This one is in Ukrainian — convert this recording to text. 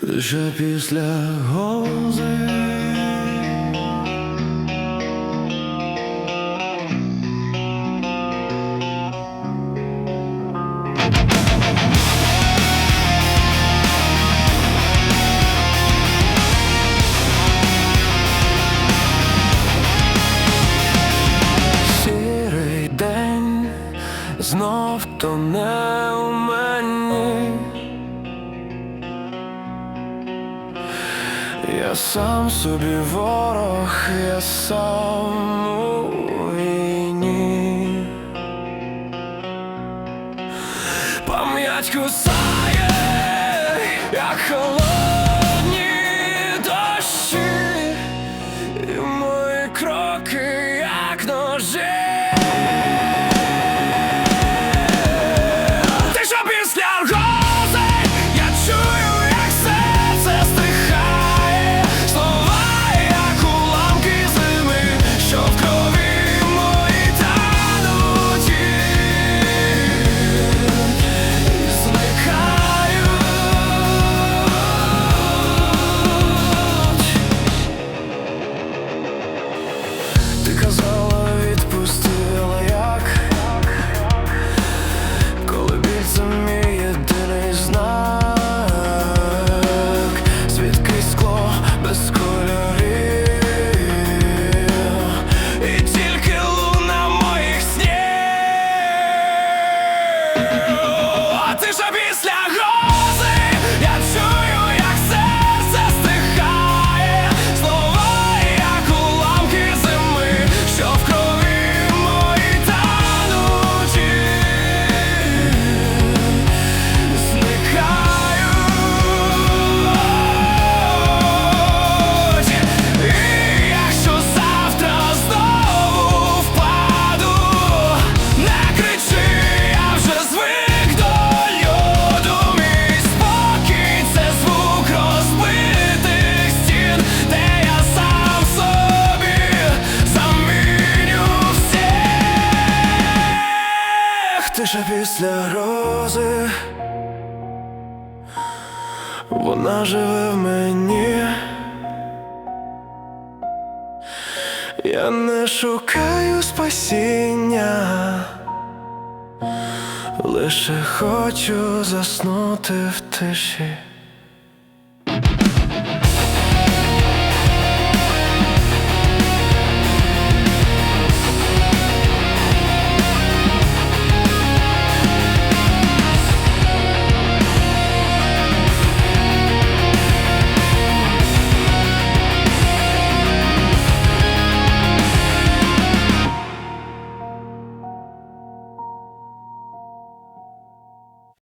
Лише після день знов тоне у Я сам собі ворог, я сам у війні. Пам'ять кусає, як холодні дощі, і мої кроки, як ножі. Ти ж після Тиша після рози, вона живе в мені. Я не шукаю спасіння, лише хочу заснути в тиші.